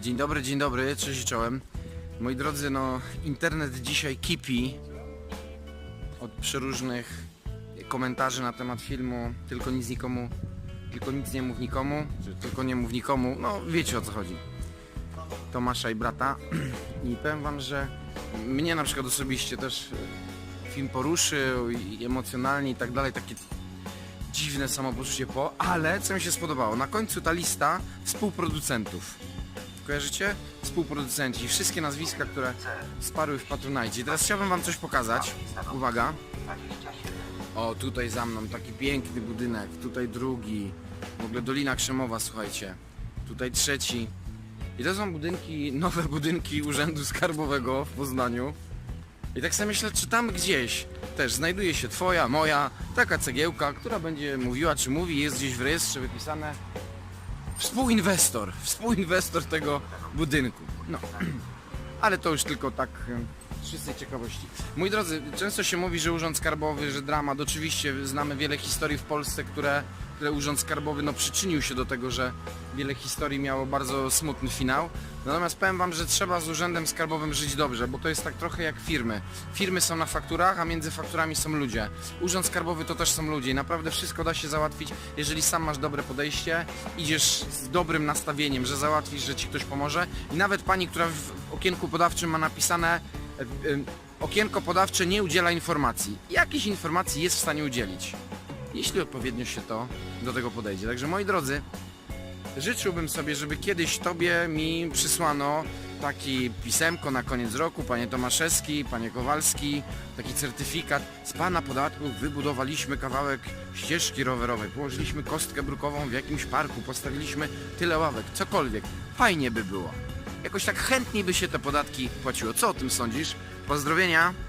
Dzień dobry, dzień dobry, cześć i czołem. Moi drodzy, no internet dzisiaj kipi od przeróżnych komentarzy na temat filmu Tylko nic nikomu, tylko nic nie mów nikomu, czy tylko nie mów nikomu, no wiecie o co chodzi. Tomasza i brata i powiem wam, że mnie na przykład osobiście też e, film poruszył i emocjonalnie i tak dalej, takie dziwne samopoczucie po, ale co mi się spodobało, na końcu ta lista współproducentów. Kojarzycie? Współproducenci, wszystkie nazwiska, które sparły w Patronite. Teraz chciałbym wam coś pokazać. Uwaga. O, tutaj za mną taki piękny budynek, tutaj drugi. W ogóle Dolina Krzemowa, słuchajcie. Tutaj trzeci. I to są budynki, nowe budynki Urzędu Skarbowego w Poznaniu. I tak sobie myślę, czy tam gdzieś też znajduje się twoja, moja, taka cegiełka, która będzie mówiła, czy mówi, jest gdzieś w rejestrze wypisane współinwestor, współinwestor tego budynku. No, ale to już tylko tak e, z czystej ciekawości. Moi drodzy, często się mówi, że Urząd Skarbowy, że dramat. Oczywiście znamy wiele historii w Polsce, które, które Urząd Skarbowy no, przyczynił się do tego, że wiele historii miało bardzo smutny finał. Natomiast powiem Wam, że trzeba z Urzędem Skarbowym żyć dobrze, bo to jest tak trochę jak firmy. Firmy są na fakturach, a między fakturami są ludzie. Urząd Skarbowy to też są ludzie i naprawdę wszystko da się załatwić, jeżeli sam masz dobre podejście, idziesz z dobrym nastawieniem, że załatwisz, że Ci ktoś pomoże. I nawet pani, która w okienku podawczym ma napisane okienko podawcze nie udziela informacji. Jakiejś informacji jest w stanie udzielić, jeśli odpowiednio się to do tego podejdzie. Także moi drodzy, Życzyłbym sobie, żeby kiedyś Tobie mi przysłano taki pisemko na koniec roku, Panie Tomaszewski, Panie Kowalski, taki certyfikat. Z Pana podatków wybudowaliśmy kawałek ścieżki rowerowej, położyliśmy kostkę brukową w jakimś parku, postawiliśmy tyle ławek, cokolwiek. Fajnie by było. Jakoś tak chętniej by się te podatki płaciło. Co o tym sądzisz? Pozdrowienia!